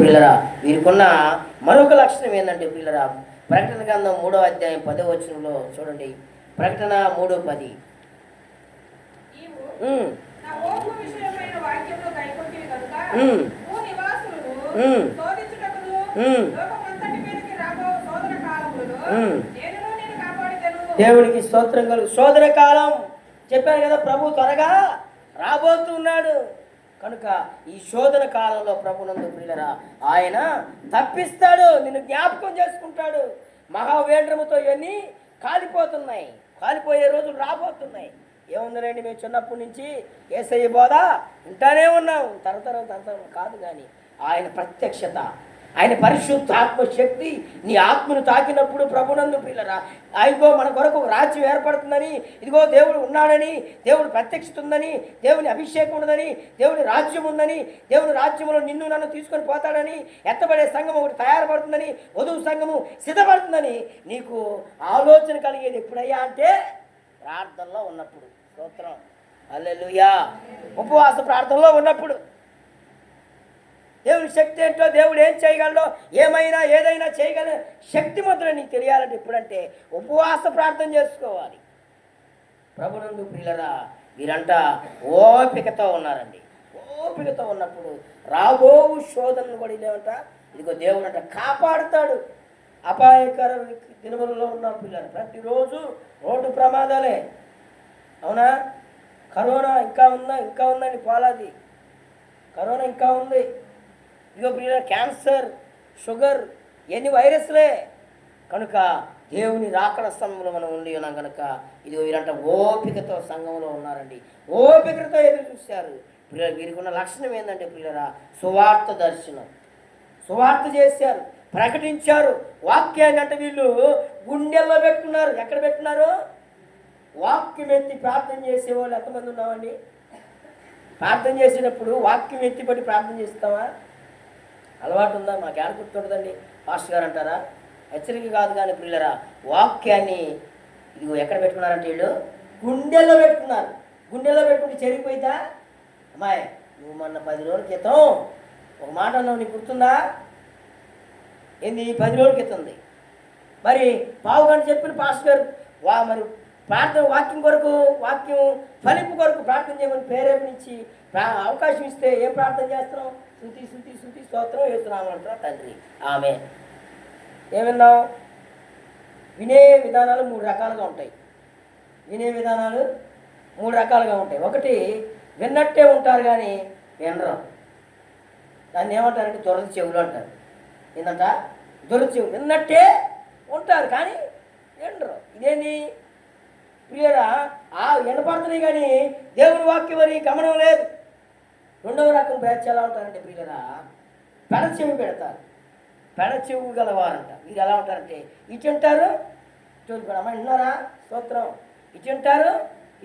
పిల్లరా వీరికున్న మరొక లక్షణం ఏంటంటే పిల్లరా ప్రకటన గ్రంథం మూడో అధ్యాయం పదో వచనంలో చూడండి. ప్రకటన మూడో పది. దేవునికి స్తోత్రం కలుగు శోధన కాలం చెప్పాను కదా ప్రభు త్వరగా రాబోతున్నాడు. కనుక ఈ శోధన కాలంలో ప్రభునందు ప్రియులరా ఆయన తప్పిస్తాడు నిన్ను జ్ఞాపకం చేసుకుంటాడు. మహావేంద్రముతో ఇవన్నీ కాలిపోతున్నాయి. కాలిపోయే రోజులు రాబోతున్నాయి. ఏముందండి మేము చిన్నప్పటి నుంచి ఏసయ్య బోధ వింటానే ఉన్నాం. తరతరం తరతరం కాదు కానీ ఆయన ప్రత్యక్షత ఆయన పరిశుద్ధాత్మ శక్తి నీ ఆత్మను తాకినప్పుడు ప్రభునందు ప్రియులరా. అయిగో మన కొరకు రాజ్యం ఏర్పడుతుందని ఇదిగో దేవుడు ఉన్నాడని దేవుడు ప్రత్యక్షతుందని దేవుని అభిషేకం ఉన్నదని దేవుని రాజ్యం ఉందని దేవుని రాజ్యంలో నిన్ను నన్ను తీసుకొని పోతాడని ఎత్తబడే సంఘం ఒకటి తయారుపడుతుందని వధువు సంఘము సిద్ధపడుతుందని నీకు ఆలోచన కలిగేది ఎప్పుడయ్యా అంటే ప్రార్థనలో ఉన్నప్పుడు. స్తోత్రం. అల్లెలుయా ఉపవాస ప్రార్థనలో ఉన్నప్పుడు. దేవుని శక్తి ఏంటో దేవుడు ఏం చేయగలడో ఏమైనా ఏదైనా చేయగల శక్తి మాత్రం నీకు తెలియాలంటే ఎప్పుడంటే ఉపవాస ప్రార్థన చేసుకోవాలి. ప్రభునందు పిల్లరా వీరంతా ఓపికతో ఉన్నారండి. ఓపికతో ఉన్నప్పుడు రాబో శోధనను కూడా ఇదేమంట ఇదిగో దేవుడు అంట కాపాడుతాడు. అపాయకర దినములలో ఉన్న పిల్లలు ప్రతిరోజు రోడ్డు ప్రమాదాలే. అవునా? కరోనా ఇంకా ఉందా? ఇంకా ఉందండి పోలాది. కరోనా ఇంకా ఉంది. ఇదిగో ప్రియుల క్యాన్సర్ షుగర్ ఎన్ని వైరస్లే. కనుక దేవుని రాకడ స్తంభంలో మనం ఉండి ఉన్నాం కనుక ఇది వీరంట ఓపికతో సంఘంలో ఉన్నారండి. ఓపికతో ఎదురు చూశారు. ప్రియుల వీరికి ఉన్న లక్షణం ఏంటంటే పిల్లరా సువార్త దర్శనం. సువార్త చేశారు ప్రకటించారు. వాక్యాన్ని అంటే వీళ్ళు గుండెల్లో పెట్టుకున్నారు. ఎక్కడ పెట్టున్నారు వాక్యం ఎత్తి ప్రార్థన చేసేవాళ్ళు ఎంతమంది ఉన్నామండి? ప్రార్థన చేసేటప్పుడు వాక్యం ఎత్తిపడి ప్రార్థన చేస్తావా అలవాటు ఉందా మాకు ఏడ గుర్తుంటుందండి పాస్టర్ గారు అంటారా? హెచ్చరిక కాదు కానీ పిల్లరా వాక్యాన్ని ఇదిగో ఎక్కడ పెట్టుకున్నారంటే వీళ్ళు? గుండెల్లో పెట్టుకున్నారు. గుండెల్లో పెట్టుకుంటే చెరిగిపోయిందా అమ్మాయి నువ్వు మొన్న పది రోజుల క్రితం ఒక మాట అన్నావు నీకు గుర్తుందా? ఏంది పది రోజుల క్రితం ఉంది. మరి బావుగారు గంట చెప్పిన పాస్టర్ గారు వా మరి ప్రార్థన వాక్యం కొరకు వాక్యం ఫలింపు కొరకు ప్రార్థన చేయమని ప్రేరేపణించి ప్రా అవకాశం ఇస్తే ఏం ప్రార్థన చేస్తున్నాం శృతి శృతి శృతి స్తోత్రం వేస్తున్నాం అంటారా తండ్రి. ఆమె. ఏమన్నావు? వినే విధానాలు మూడు రకాలుగా ఉంటాయి. వినే విధానాలు మూడు రకాలుగా ఉంటాయి. ఒకటి విన్నట్టే ఉంటారు కానీ వినరు. దాన్ని ఏమంటారంటే దొరద చెవులు అంటారు. ఏంటంట దొరద చెవులు. విన్నట్టే ఉంటారు కానీ వినరు. ఇదేంది? ప్రియరా ఆ వినపడుతున్నాయి కానీ దేవుని వాక్యం అని గమనం లేదు. రెండవ రకం బ్యాచ్ ఎలా ఉంటారంటే ప్రియులరా? పెడ చెవి పెడతారు. పెడచెవు గలవారంట. వీరు ఎలా ఉంటారంటే ఇటు ఉంటారు ఇటు అమ్మ విన్నారా? స్తోత్రం. ఇటు ఉంటారు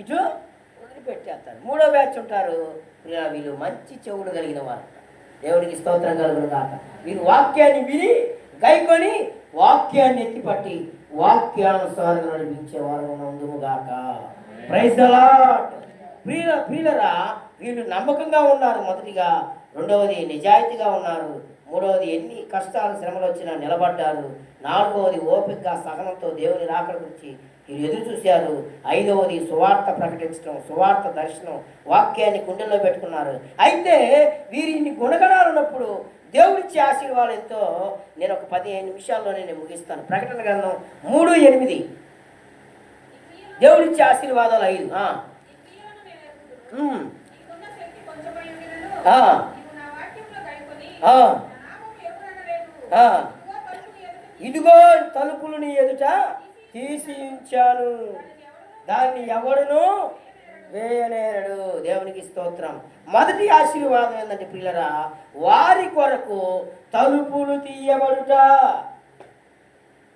ఇటు వదిలిపెట్టేస్తారు. మూడో బ్యాచ్ ఉంటారు వీళ్ళు మంచి చెవులు కలిగిన వారంట. దేవుడికి స్తోత్రం కలుగును కాక వీరు వాక్యాన్ని విని గైకొని వాక్యాన్ని ఎత్తిపట్టి వాక్యానుసారంగా నడిపించే వారు ఉందుము గాక. ప్రైజ్ ప్రియుల ప్రియులరా వీళ్ళు నమ్మకంగా ఉన్నారు మొదటిగా రెండవది నిజాయితీగా ఉన్నారు మూడవది ఎన్ని కష్టాలు శ్రమలు వచ్చినా నిలబడ్డారు నాలుగవది ఓపికగా సహనంతో దేవుని రాకడ గురించి వీళ్ళు ఎదురు చూశారు ఐదవది సువార్త ప్రకటించడం సువార్త దర్శనం వాక్యాన్ని గుండెల్లో పెట్టుకున్నారు. అయితే వీరిని గుణగణాలు ఉన్నప్పుడు దేవుడిచ్చే ఆశీర్వాదంతో నేను ఒక పదిహేను నిమిషాల్లోనే నేను ముగిస్తాను. ప్రకటన గ్రంథం మూడు ఎనిమిది. దేవుడిచ్చే ఆశీర్వాదాలు ఐదు. ఇదిగో ఎదుట తలుపులు నీ ఎదుట తీసి ఉంచాను దాన్ని ఎవడును వేయలేరడు. దేవునికి స్తోత్రం. మొదటి ఆశీర్వాదం ఏంటంటే పిల్లరా వారి కొరకు తలుపులు తీయబడుట.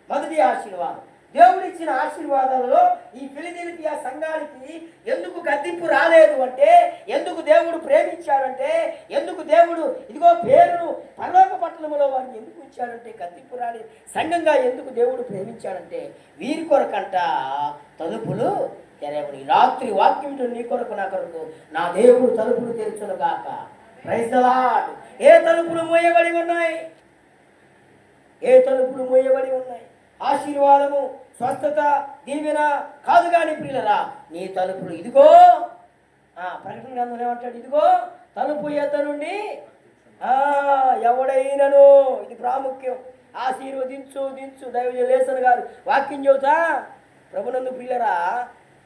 మొదటి ఆశీర్వాదం. దేవుడిచ్చిన ఆశీర్వాదాలలో ఈ ఫిలిదెల్ఫియా సంఘానికి ఎందుకు గద్దింపు రాలేదు అంటే ఎందుకు దేవుడు ప్రేమించాడంటే ఎందుకు దేవుడు ఇదిగో పేరును పరలోక పట్టణంలో వారిని ఎందుకు ఇచ్చాడంటే గద్దింపు రాలేదు. సంఘంగా ఎందుకు దేవుడు ప్రేమించాడంటే వీరి కొరకంట తలుపులు తెరవని. రాత్రి వాక్యం నీ కొరకు నా కొరకు నా దేవుడు తలుపులు తెరుచును గాక. ప్రైజ్ ఏ తలుపులు మూయబడి ఉన్నాయి? ఏ తలుపులు మూయబడి ఉన్నాయి? ఆశీర్వాదము స్వస్థత దీవెన కాదు కానీ ప్రియులరా నీ తలుపులు ఇదిగో ప్రకటన గ్రంథంలో ఏమంటాడు? ఇదిగో తలుపు ఎద్ద నుండి ఎవడైనను ఇది ప్రాముఖ్యం. ఆశీర్వదించు దించు దైవజ లేసన్ గారు. వాక్యం చెబుతా ప్రభునందు పిల్లరా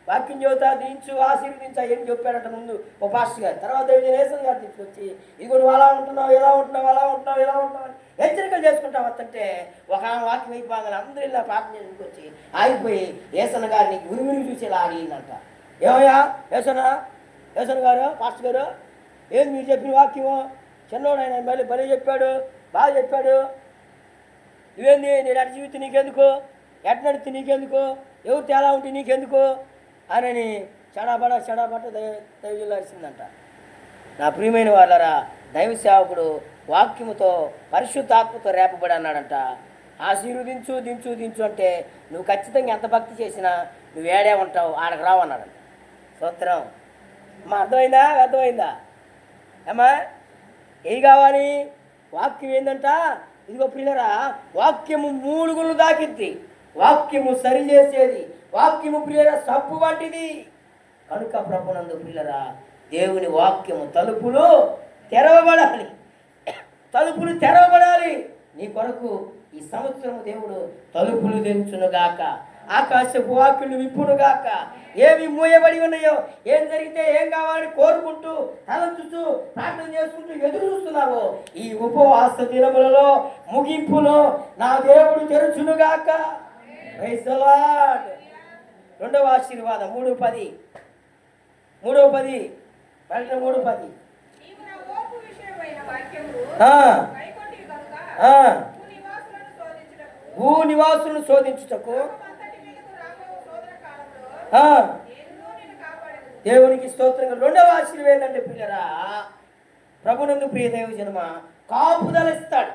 వాక్యం చెబుతా దించు ఆశీర్వదించా ఏం చెప్పాడట ముందు ఓ పాస్టర్ గారు. తర్వాత దైవజ లేసన్ గారు తీసుకొచ్చి ఇదిగో నువ్వు అలా ఉంటున్నావు ఎలా ఉంటున్నావు అలా ఉంటున్నావు ఎలా ఉంటున్నావు హెచ్చరికలు చేసుకుంటా వస్తుంటే ఒక వాక్యం అయిపోగానే అందరూ ఇలా ప్రార్థన చేసుకొచ్చి ఆగిపోయి ఏసన గారిని గురువుని చూసి ఇలా ఆగిందంట ఏమయ్యా? ఏసన ఏసన గారు? పాస్టర్ గారు? ఏం మీరు చెప్పిన వాక్యము? చిన్నోడు ఆయన మళ్ళీ భలే చెప్పాడు బాగా చెప్పాడు. ఇవేంది? నేను అటు జీవితం నీకెందుకు? ఎట్ నడితే నీకెందుకు? ఎవరు తేలా ఉంటే నీకెందుకు? అని చెడాబడ చెడాబడ దయ దైవజిల్లాల్సిందంట నా ప్రియమైన వాళ్ళరా దైవ సేవకుడు వాక్యముతో పరిశుద్ధాత్మతో రేపబడి అన్నాడంట ఆశీర్వదించు దించు దించు అంటే నువ్వు ఖచ్చితంగా ఎంత భక్తి చేసినా నువ్వు ఏడే ఉంటావు ఆడకు రావు అన్నాడంట. సూత్రం అమ్మా అర్థమైందా? అర్థమైందా? అమ్మా ఏం కావాలి? వాక్యం ఏందంట? ఇదిగో ప్రియులరా వాక్యము మూలుగులు దాకిద్ది. వాక్యము సరిచేసేది వాక్యము ప్రియుల సబ్బు వంటిది. కనుక ప్రభునందు ప్రియులరా దేవుని వాక్యము తలుపులు తెరవబడాలి. తలుపులు తెరవబడాలి. నీ కొరకు ఈ సంవత్సరం దేవుడు తలుపులు తెంచునుగాక. ఆకాశ వాకిళ్ళు విప్పునుగాక. ఏవి మూయబడి ఉన్నాయో ఏం జరిగితే ఏం కావాలని కోరుకుంటూ తలంచుతూ ప్రార్థన చేసుకుంటూ ఎదురు చూస్తున్నావో ఈ ఉపవాస దినములలో ముగింపులో నా దేవుడు తెరుచునుగాక. రెండవ ఆశీర్వాదం మూడు పది. మూడవ పది. పన్నెండు మూడు పది. నేను నిన్ను కాపాడేది దేవునికి స్తోత్రం రెండవ ఆశీర్వాదం ఏంటంటే పిల్లరా ప్రభునందు ప్రియ దేవ జన్మ కాపుదల ఇస్తాడు.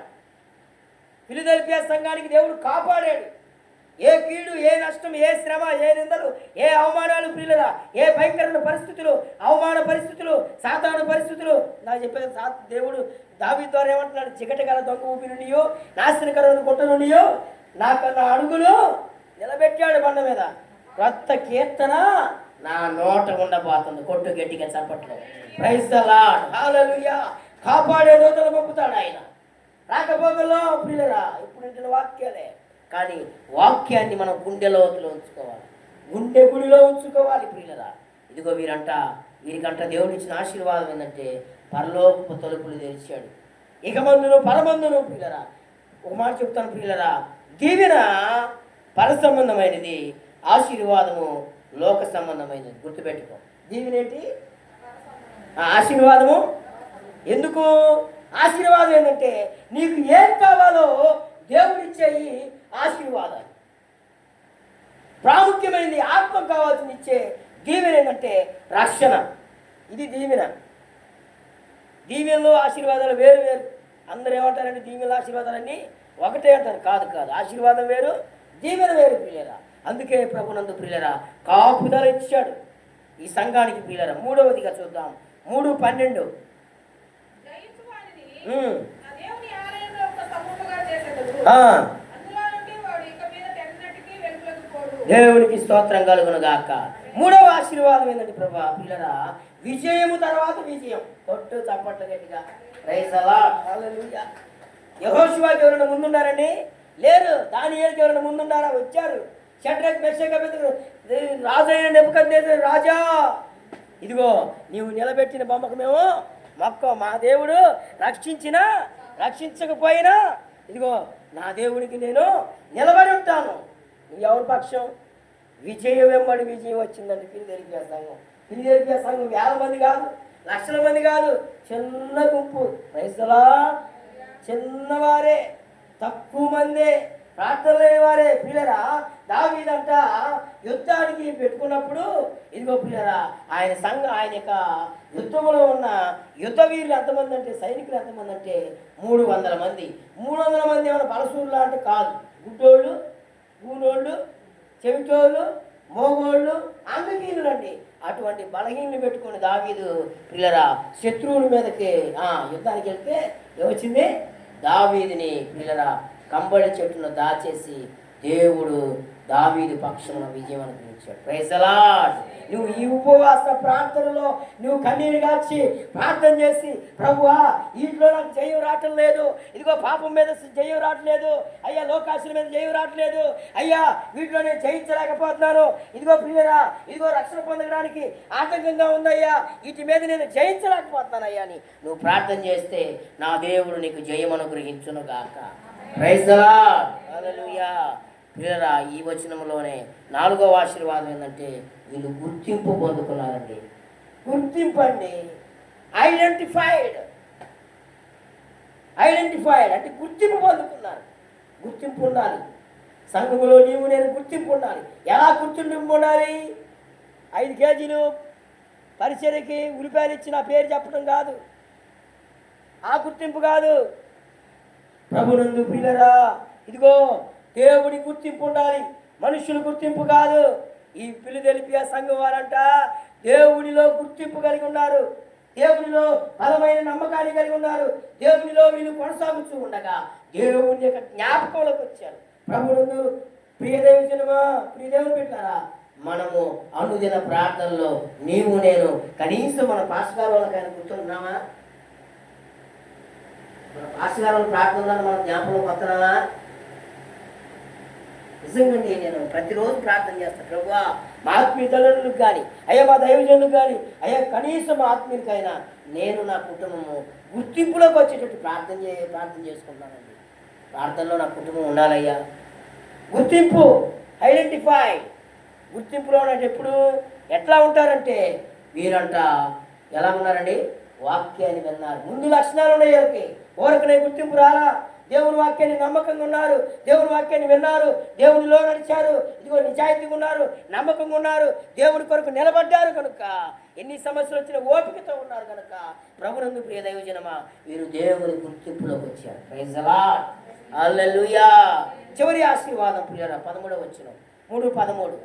పిలుదలిపే సంఘానికి దేవుడు కాపాడాడు. ఏ కీడు ఏ నష్టం ఏ శ్రమ ఏ నిందలు ఏ అవమానాలు ప్రియులరా ఏ భయంకరమైన పరిస్థితులు అవమాన పరిస్థితులు సాధారణ పరిస్థితులు. నా చెప్పేది సా దేవుడు దావి ద్వారా ఏమంటున్నాడు? చికటి గల దొంగ ఊపి నుండియో నాశనకరమైన గుట్ట నుండియో నాకన్నా అడుగులు నిలబెట్టాడు బండ మీద. కొత్త కీర్తన నా నోట ఉండబోతుంది. కొట్టు గట్టిగా చప్పట్లు ప్రైజ్ ద కాపాడే నూతలు పంపుతాడు ఆయన. రాకపోకల్లో ప్రియులరా ఇప్పుడు వాక్యాలే. కానీ వాక్యాన్ని మనం గుండె లోతులో ఉంచుకోవాలి. గుండె గుడిలో ఉంచుకోవాలి ప్రియులరా. ఇదిగో వీరంట వీరికంట దేవుడు ఇచ్చిన ఆశీర్వాదం ఏంటంటే పరలోకపు తలుపులు తెరిచాడు. ఇక మందును పరమందును ప్రియులరా. ఒక మాట చెప్తాను ప్రియులరా. దీవెన పర సంబంధమైనది ఆశీర్వాదము లోక సంబంధమైనది. గుర్తుపెట్టుకో. దీవెన ఏంటి? ఆశీర్వాదము. ఎందుకు? ఆశీర్వాదం ఏంటంటే నీకు ఏం కావాలో దేవుడిచ్చేయి ఆశీర్వాదాలు. ప్రాముఖ్యమైనది ఆత్మ కావాల్సిన ఇచ్చే దీవెన ఏంటంటే రక్షణ. ఇది దీవెన. దీవెనలో ఆశీర్వాదాలు వేరు వేరు. అందరూ ఏమంటారంటే దీవెనలో ఆశీర్వాదాలన్నీ? ఒకటే అంటారు. కాదు కాదు. ఆశీర్వాదం వేరు దీవెన వేరు ప్రియులరా. అందుకే ప్రభునందు ప్రియులరా కాపుదల ఇచ్చాడు. ఈ సంఘానికి ప్రియులరా మూడవదిగా చూద్దాం. మూడు పన్నెండు జయించు వారిని ఉమ్. నా దేవుని ఆలయంలో ఒక సమూహముగా చేసేదడు ఆ, అందులో నుండి వాడు ఇక మీద ఎన్నటికీ వెలుగులకు పోడు దేవునికి స్తోత్రం కలుగును గాక మూడవ ఆశీర్వాదం ఏంటంటే ప్రభా? పిల్లరా విజయము తర్వాత విజయం. కొట్టు చప్పట్లు గట్టిగా. హల్లెలూయా యెహోషువాకి ఎవరైనా ముందున్నారండి? లేరు. దానియేలుకి ఎవరైనా ముందున్నారా? వచ్చారు. షడ్రక్ మెషక రాజు అయిన నెప్పుకొద్దేశారు రాజా! ఇదిగో నీవు నిలబెట్టిన బొమ్మకు మేము మొక్క. మా దేవుడు రక్షించినా రక్షించకపోయినా ఇదిగో నా దేవుడికి నేను నిలబడి ఉంటాను. నువ్వు ఎవరి పక్షం? విజయం వెంబడి విజయం వచ్చిందండి పిలిదెలిపే సంఘం. పిలిదెలిపే సంఘం వేల మంది కాదు లక్షల మంది కాదు. చిన్న గుంపు. రైతులా చిన్నవారే తక్కువ మందే. ప్రార్థన లేనివారే. పిల్లరా దావీదంట యుద్ధానికి పెట్టుకున్నప్పుడు ఇదిగో పిల్లరా ఆయన సంఘ ఆయన యొక్క యుద్ధంలో ఉన్న యుద్ధ వీరులు ఎంతమంది అంటే సైనికులు ఎంతమంది అంటే మూడు వందల మంది. మూడు వందల మంది ఏమైనా బలసూరులా అంటే కాదు. గుడ్డోళ్ళు గూనోళ్ళు చెవిటోళ్ళు మోగోళ్ళు అంగహీనులు అండి అటువంటి బలహీనలు పెట్టుకొని దావీదు పిల్లరా శత్రువుల మీదకి ఆ, యుద్ధానికి వెళ్తే ఏమొచ్చింది? దావీదిని పిల్లరా కంబళి చెట్టును దాచేసి దేవుడు దావీదు పక్షమున విజయం అనుగ్రహించాడు. ప్రైజ్ నువ్వు ఈ ఉపవాస ప్రార్థనలో నువ్వు కన్నీరు కాచి ప్రార్థన చేసి ప్రభువా ఇంట్లో నాకు జయం రావటం లేదు. ఇదిగో పాపం మీద జయం రావట్లేదు అయ్యా లోకాశుల మీద జయం రావట్లేదు అయ్యా వీటిలో నేను జయించలేకపోతున్నాను. ఇదిగో ప్రియరా ఇదిగో రక్షణ పొందడానికి ఆటంకంగా ఉందయ్యా. వీటి మీద నేను జయించలేకపోతున్నాను అయ్యా అని నువ్వు ప్రార్థన చేస్తే నా దేవుడు నీకు జయం అనుగ్రహించును గాక. ప్రైజలా హల్లెలూయా ప్రియరా ఈ వచనంలోనే నాలుగవ ఆశీర్వాదం ఏంటంటే వీళ్ళు గుర్తింపు పొందుకున్నారండి. గుర్తింపు అండి ఐడెంటిఫైడ్ ఐడెంటిఫైడ్ అంటే గుర్తింపు పొందుకున్నారు. గుర్తింపు ఉండాలి. సంఘములో నీవు నేను గుర్తింపు ఉండాలి. ఎలా గుర్తింపు ఉండాలి? ఐదు కేజీలు పరిచయకి ఉల్లిపాయలు ఇచ్చి నా పేరు చెప్పడం కాదు. ఆ గుర్తింపు కాదు. ప్రభునందు పిల్లరా ఇదిగో దేవుడి గుర్తింపు ఉండాలి. మనుషుల గుర్తింపు కాదు. ఈ పిలుదెలిపియ సంఘం వారంట దేవుడిలో గుర్తింపు కలిగి ఉన్నారు. దేవునిలో బలమైన నమ్మకాన్ని కలిగి ఉన్నారు. దేవునిలో వీళ్ళు కొనసాగుతూ ఉండగా దేవుని యొక్క జ్ఞాపకంలోకి వచ్చారు. ప్రభునందు ప్రియదేవి జనమా ప్రియదేవుని పెట్టారా మనము అనుదిన ప్రార్థనలో నీవు నేను కనీసం మన పాస్కార్ వాళ్ళకైనా గుర్తున్నామా మన పాస్కారం ప్రార్థనలో మనం జ్ఞాపకం వస్తున్నామా నిజంగా నేను ప్రతిరోజు ప్రార్థన చేస్తాను. ప్రభువా మా ఆత్మీయ తల్లులకు కానీ అయ్యా మా దైవజనులకు కానీ అయ్యా కనీసం మా ఆత్మీయులకైనా నేను నా కుటుంబము గుర్తింపులోకి వచ్చేటట్టు ప్రార్థన చే ప్రార్థన చేసుకుంటానండి ప్రార్థనలో నా కుటుంబం ఉండాలయ్యా. గుర్తింపు ఐడెంటిఫై. గుర్తింపులో ఉన్నట్టు ఎప్పుడు ఎట్లా ఉంటారంటే వీరంట ఎలా ఉన్నారండి? వాక్యాన్ని విన్నారు. ముందు లక్షణాలు ఉన్నాయి వీళ్ళకి. ఓరకనే గుర్తింపు రాలా? దేవుని వాక్యాన్ని నమ్మకంగా ఉన్నారు. దేవుని వాక్యాన్ని విన్నారు. దేవునిలో నడిచారు. ఇదిగో నిజాయితీగా ఉన్నారు. నమ్మకంగా ఉన్నారు. దేవుని కొరకు నిలబడ్డారు కనుక ఎన్ని సమస్యలు వచ్చినా ఓపికతో ఉన్నారు కనుక ప్రభునందు ప్రియ దైవజనమా వీరు దేవుని గుర్తింపులోకి వచ్చారు. ప్రైజ్ అలాడ్ హల్లెలూయా చివరి ఆశీర్వాదం ప్రియరా పదమూడవ వచ్చిన మూడు పదమూడు.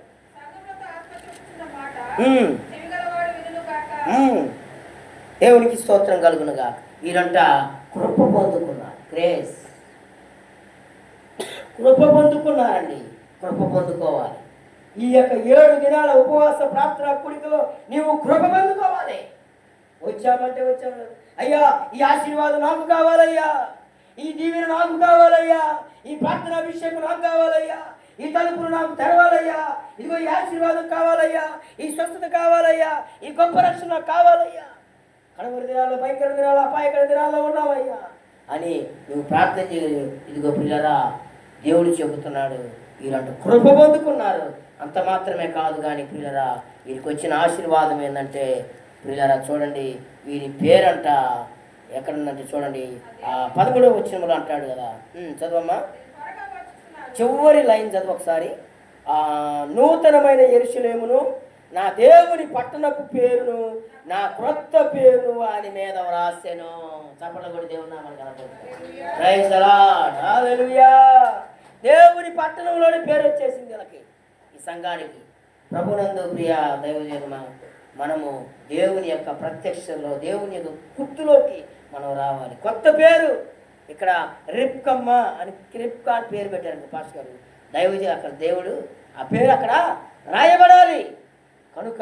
దేవునికి స్తోత్రం కలుగునుగా వీరంట కృప పొందుకున్నారు. గ్రేస్ కృప పొందుకున్నారండి. కృప పొందుకోవాలి. ఈ యొక్క ఏడు దినాల ఉపవాస ప్రార్థన కూడికలో నీవు కృప పొందుకోవాలి. వచ్చామంటే వచ్చాము అయ్యా ఈ ఆశీర్వాదం నాకు కావాలయ్యా. ఈ దీవెన నాకు కావాలయ్యా. ఈ ప్రార్థన అభిషేకం నాకు కావాలయ్యా. ఈ తలుపులు నాకు తెరవాలయ్యా. ఇదిగో ఈ ఆశీర్వాదం కావాలయ్యా. ఈ స్వస్థత కావాలయ్యా. ఈ గొప్ప రక్షణ కావాలయ్యా. కడవరి దినాల్లో భయంకర దినాల్లో అపాయకర దినాల్లో ఉన్నావయ్యా. అని నువ్వు ప్రార్థన చేయలేదు ఇదిగో పిల్లరా దేవుడు చెబుతున్నాడు వీళ్ళంట కృప పొందుకున్నారు. అంత మాత్రమే కాదు కానీ పిల్లరా వీరికి వచ్చిన ఆశీర్వాదం ఏంటంటే పిల్లరా చూడండి వీరి పేరంట ఎక్కడుందంటే చూడండి ఆ పదమూడవ వచ్చినములు అంటాడు కదా. చదవమ్మా. చివరి లైన్ చదువు ఒకసారి. ఆ నూతనమైన ఎరుషులేమును నా దేవుని పట్టణపు పేరును నా క్రొత్త పేరును వాని మీద వ్రాసెను. చప్పల కూడా దేవుని నామని కనపడుతుంది దేవుని పట్టణంలోని పేరు వచ్చేసింది వీళ్ళకి. ఈ సంఘానికి ప్రభునందు ప్రియ దైవజన్మ మనము దేవుని యొక్క ప్రత్యక్షలో దేవుని యొక్క గుర్తులోకి మనం రావాలి. కొత్త పేరు ఇక్కడ రిప్కమ్మ అని క్రిప్కా అని పేరు పెట్టారు పాస్ గారు. దైవజీ అక్కడ దేవుడు ఆ పేరు అక్కడ రాయబడాలి. కనుక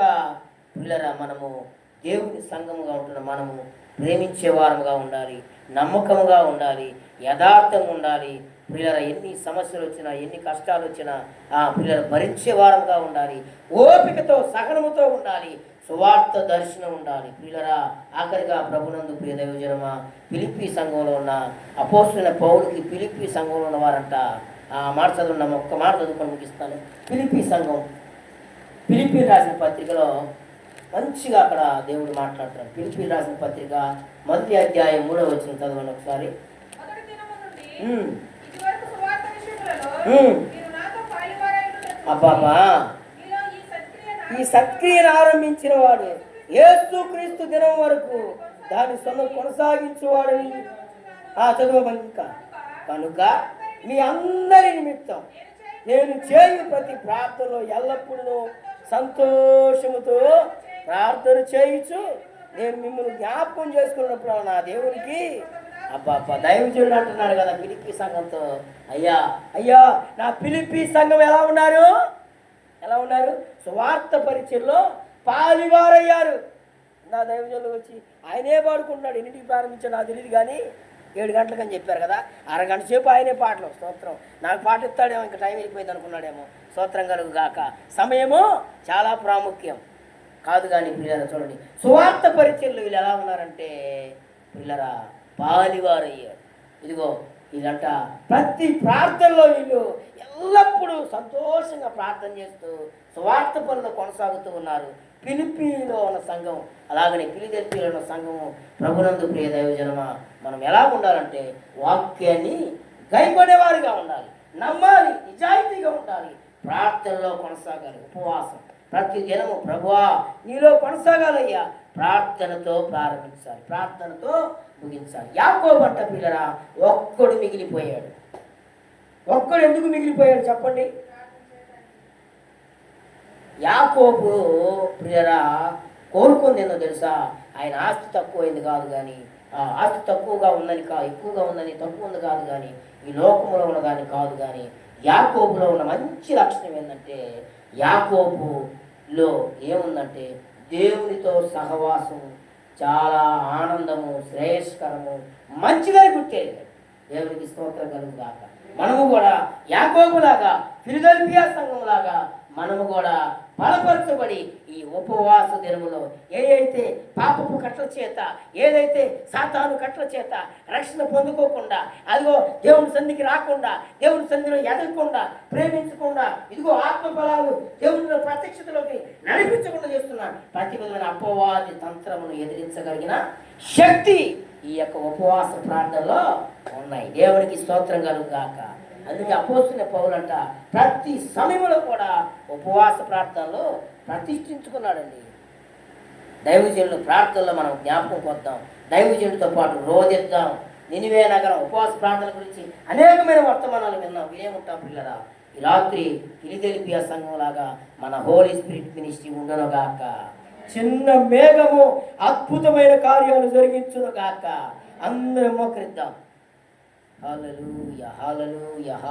పిల్లరా మనము దేవుని సంఘముగా ఉంటున్న మనము ప్రేమించే వారముగా ఉండాలి నమ్మకముగా ఉండాలి యథార్థంగా ఉండాలి పిల్లల ఎన్ని సమస్యలు వచ్చినా ఎన్ని కష్టాలు వచ్చినా ఆ పిల్లల భరించే వారముగా ఉండాలి. ఓపికతో సహనముతో ఉండాలి. సువార్త దర్శనం ఉండాలి. పిల్లరా ఆఖరిగా ప్రభునందు ప్రియ దైవజనమా పిలిపి సంఘంలో ఉన్న అపోస్తున్న పౌరుకి పిలిపి సంఘంలో ఉన్న వారంట ఆ మాట చదువున్నాము ఒక్క మాట చదువుకొని ముగిస్తాను. పిలిపి సంఘం పిలిపి రాసిన పత్రికలో మంచిగా అక్కడ దేవుడు మాట్లాడుతున్నాడు. పిలిపి రాసిన పత్రిక మొదటి అధ్యాయం మూడో వచ్చిన చదవండి ఒకసారి మొదటి దినము నుండి ఉమ్, ఇదివరకు సువార్త విషయములలో ఉమ్. మీరు నాతో పాలువారై ఉండుటకు అబ్బాబా ఈ సత్క్రియను ఆరంభించిన వాడు ఏసు క్రీస్తు దినం వరకు దాని సొంత కొనసాగించువాడని ఆ చదువు కనుక మీ అందరి నిమిత్తం నేను చేయు ప్రతి ప్రార్థనలో ఎల్లప్పుడూ సంతోషముతో ప్రార్థన చేయించు నేను మిమ్మల్ని జ్ఞాపకం చేసుకున్నప్పుడు నా దేవునికి అబ్బా అబ్బా దైవజనుడు అంటున్నాడు కదా పిలిపి సంఘంతో. అయ్యా అయ్యా నా పిలిపి సంఘం ఎలా ఉన్నారు? ఎలా ఉన్నారు? స్వార్థ పరిచయంలో పాలివారయ్యారు. నా దైవజనులు వచ్చి ఆయనే పాడుకుంటున్నాడు ఎన్నింటికి ప్రారంభించాడు నాకు తెలియదు కానీ ఏడు గంటలకని చెప్పారు కదా. అరగంట సేపు ఆయనే పాటలు స్తోత్రం. నాకు పాట ఇస్తాడేమో ఇంకా టైం అయిపోయింది అనుకున్నాడేమో. స్తోత్రం కలుగు గాక. సమయము చాలా ప్రాముఖ్యం. కాదు కానీ పిల్లల చూడండి. సువార్త పరిచయంలో వీళ్ళు ఎలా ఉన్నారంటే పిల్లరా పాలివారయ్యాడు. ఇదిగో వీళ్ళంట ప్రతి ప్రార్థనలో వీళ్ళు ఎల్లప్పుడూ సంతోషంగా ప్రార్థన చేస్తూ స్వార్థ పనులు కొనసాగుతూ ఉన్నారు. పిలిపిలో ఉన్న సంఘం అలాగనే పిలిదెల్పిలో ఉన్న సంఘము ప్రభునందు ప్రియ దైవజనమ మనం ఎలా ఉండాలంటే వాక్యాన్ని గైకొనేవారిగా ఉండాలి. నమ్మాలి నిజాయితీగా ఉండాలి. ప్రార్థనలో కొనసాగాలి. ఉపవాసం. ప్రతి దినము ప్రభువా నీలో కొనసాగాలయ్యా. ప్రార్థనతో ప్రారంభించాలి. ప్రార్థనతో ముగించాలి. యాకో బట్ట పిల్లరా ఒక్కడు మిగిలిపోయాడు. ఒక్కడు ఎందుకు మిగిలిపోయాడు చెప్పండి? యాకోబు ప్రియరా కోరుకుంది ఏందో తెలుసా? ఆయన ఆస్తి తక్కువైంది కాదు కానీ ఆ ఆస్తి తక్కువగా ఉందని కా ఎక్కువగా ఉందని తక్కువ ఉంది కాదు కానీ ఈ లోకములో కానీ కాదు కానీ యాకోబులో ఉన్న మంచి లక్షణం ఏంటంటే లో ఏముందంటే దేవునితో సహవాసం చాలా ఆనందము శ్రేయస్కరము మంచిగా గుర్తేది దేవునికి స్తోత్రం కలుగుగాక. మనము కూడా యాకోబులాగా ఫిలిదల్ఫియా సంఘంలాగా మనము కూడా బలపరచబడి ఈ ఉపవాస దినములో ఏదైతే పాపపు కట్ల చేత ఏదైతే సాతాను కట్ల చేత రక్షణ పొందుకోకుండా అదిగో దేవుని సంధికి రాకుండా దేవుని సంధిలో ఎదగకుండా ప్రేమించకుండా ఇదిగో ఆత్మ ఫలాలు దేవుని ప్రత్యక్షతలోకి నడిపించకుండా చేస్తున్న ప్రతి విధమైన అపవాది తంత్రమును ఎదిరించగలిగిన శక్తి ఈ యొక్క ఉపవాస ప్రార్థనలో ఉన్నాయి. దేవునికి స్తోత్రం కలుగాక అందుకే అపోస్తున్న పౌలంట ప్రతి సమయంలో కూడా ఉపవాస ప్రార్థనలో ప్రతిష్ఠించుకున్నాడండి. దైవజనులు ప్రార్థనలో మనం జ్ఞాపకం కొద్దాం. దైవజనులతో పాటు రోదిద్దాం నినివే నగరం ఉపవాస ప్రార్థన గురించి అనేకమైన వర్తమానాలు విన్నాం. వినేముంటాం పిల్లరా. ఈ రాత్రి ఫిలిదెలిపియా సంఘంలాగా మన హోలీ స్పిరిట్ మినిస్ట్రీ ఉండనుగాక చిన్న మేఘము అద్భుతమైన కార్యాలు జరిగించునుగాక అందరం మోకరిద్దాం. Hallelujah hallelujah